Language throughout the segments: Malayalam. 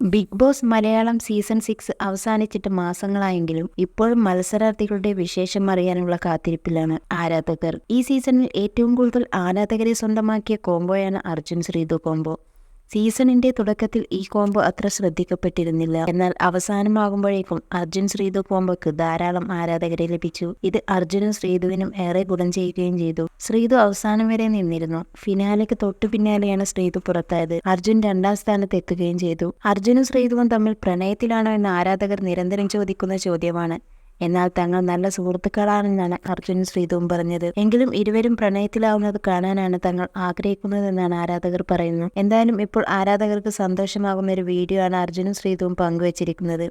Bigg Boss Malayalam season six അവസാനിച്ചിട്ട് മാസങ്ങളായെങ്കിലും ഇപ്പോഴും മത്സരാർത്ഥികളുടെ വിശേഷം അറിയാനുള്ള കാത്തിരിപ്പിലാണ് ആരാധകർ. ഈ സീസണിൽ ഏറ്റവും കൂടുതൽ ആരാധകരെ സ്വന്തമാക്കിയ കോംബോയാണ് അർജുൻ ശ്രീതു കോംബോ. സീസണിന്റെ തുടക്കത്തിൽ ഈ കോംബോ അത്ര ശ്രദ്ധിക്കപ്പെട്ടിരുന്നില്ല. എന്നാൽ അവസാനമാകുമ്പോഴേക്കും അർജുൻ ശ്രീതു കോംബോക്ക് ധാരാളം ആരാധകരെ ലഭിച്ചു. ഇത് അർജുനും ശ്രീതുവിനും ഏറെ ഗുണം ചെയ്യുകയും ചെയ്തു. ശ്രീതു അവസാനം വരെ നിന്നിരുന്നു. ഫിനാലയ്ക്ക് തൊട്ടു പിന്നാലെയാണ് ശ്രീതു പുറത്തായത്. അർജുൻ രണ്ടാം സ്ഥാനത്ത് എത്തുകയും ചെയ്തു. അർജുനും ശ്രീതുവും തമ്മിൽ പ്രണയത്തിലാണോ എന്ന് ആരാധകർ നിരന്തരം ചോദിക്കുന്ന ചോദ്യമാണ്. എന്നാൽ തങ്ങൾ നല്ല സുഹൃത്തുക്കളാണെന്നാണ് അർജുനും ശ്രീധുവും പറഞ്ഞത്. എങ്കിലും ഇരുവരും പ്രണയത്തിലാവുന്നത് കാണാനാണ് തങ്ങൾ ആഗ്രഹിക്കുന്നതെന്നാണ് ആരാധകർ പറയുന്നത്. എന്തായാലും ഇപ്പോൾ ആരാധകർക്ക് സന്തോഷമാകുന്ന ഒരു വീഡിയോ ആണ് അർജുനും ശ്രീധുവും പങ്കുവച്ചിരിക്കുന്നത്.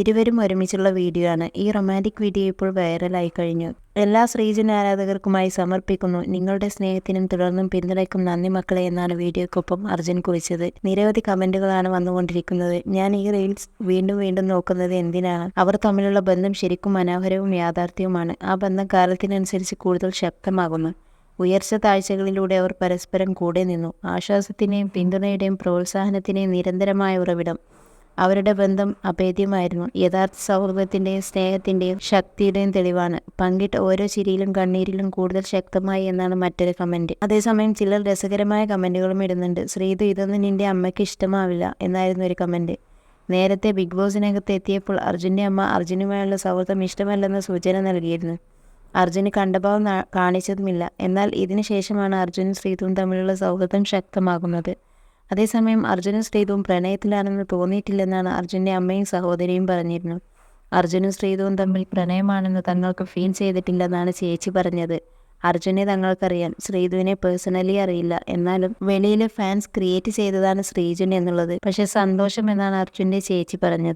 ഇരുവരും ഒരുമിച്ചുള്ള വീഡിയോ ആണ് ഈ റൊമാന്റിക് വീഡിയോ ഇപ്പോൾ വൈറലായി കഴിഞ്ഞു എല്ലാ ശ്രീജൻ ആരാധകർക്കുമായി സമർപ്പിക്കുന്നു. നിങ്ങളുടെ സ്നേഹത്തിനും തുടർന്നും പിന്തുണയ്ക്കും നന്ദി മക്കളെ എന്നാണ് വീഡിയോക്കൊപ്പം അർജുൻ കുറിച്ചത്. നിരവധി കമന്റുകളാണ് വന്നുകൊണ്ടിരിക്കുന്നത്. ഞാൻ ഈ റീൽസ് വീണ്ടും വീണ്ടും നോക്കുന്നത് എന്തിനാണ്? അവർ തമ്മിലുള്ള ബന്ധം ശരിക്കും മനോഹരവും യാഥാർത്ഥ്യവുമാണ്. ആ ബന്ധം കാലത്തിനനുസരിച്ച് കൂടുതൽ ശക്തമാകുന്നു. ഉയർച്ച താഴ്ചകളിലൂടെ അവർ പരസ്പരം കൂടെ നിന്നു. ആശ്വാസത്തിനെയും പിന്തുണയുടെയും പ്രോത്സാഹനത്തിനെയും നിരന്തരമായ ഉറവിടം. അവരുടെ ബന്ധം അഭേദ്യമായിരുന്നു. യഥാർത്ഥ സൗഹൃദത്തിന്റെയും സ്നേഹത്തിന്റെയും ശക്തിയുടെയും തെളിവാണ്. പങ്കിട്ട ഓരോ ചിരിയിലും കണ്ണീരിലും കൂടുതൽ ശക്തമായി എന്നാണ് മറ്റൊരു കമന്റ് അതേസമയം ചിലർ രസകരമായ കമന്റുകളും ഇടുന്നുണ്ട്. ശ്രീതു ഇതൊന്നും നിന്റെ അമ്മയ്ക്ക് ഇഷ്ടമാവില്ല എന്നായിരുന്നു ഒരു കമന്റ് നേരത്തെ ബിഗ് ബോസിനകത്ത് എത്തിയപ്പോൾ അർജുന്റെ അമ്മ അർജുനുമായുള്ള സൗഹൃദം ഇഷ്ടമല്ലെന്ന സൂചന നൽകിയിരുന്നു. അർജുന് കണ്ടഭാവം കാണിച്ചതുമില്ല. എന്നാൽ ഇതിനു ശേഷമാണ് അർജുനും ശ്രീതുവും തമ്മിലുള്ള സൗഹൃദം ശക്തമാകുന്നത്. അതേസമയം അർജുനും ശ്രീതുവും പ്രണയത്തിലാണെന്ന് തോന്നിയിട്ടില്ലെന്നാണ് അർജുന്റെ അമ്മയും സഹോദരിയും പറഞ്ഞിരുന്നു അർജുനും ശ്രീതുവും തമ്മിൽ പ്രണയമാണെന്ന് തങ്ങൾക്ക് ഫീൽ ചെയ്തിട്ടില്ലെന്നാണ് ചേച്ചി പറഞ്ഞത്. അർജുനെ തങ്ങൾക്കറിയാം ശ്രീധുവിനെ പേഴ്സണലി അറിയില്ല. എന്നാലും വെളിയിലെ ഫാൻസ് ക്രിയേറ്റ് ചെയ്തതാണ് ശ്രീജുൻ എന്നുള്ളത്. പക്ഷെ സന്തോഷം എന്നാണ് അർജുന്റെ ചേച്ചി പറഞ്ഞത്.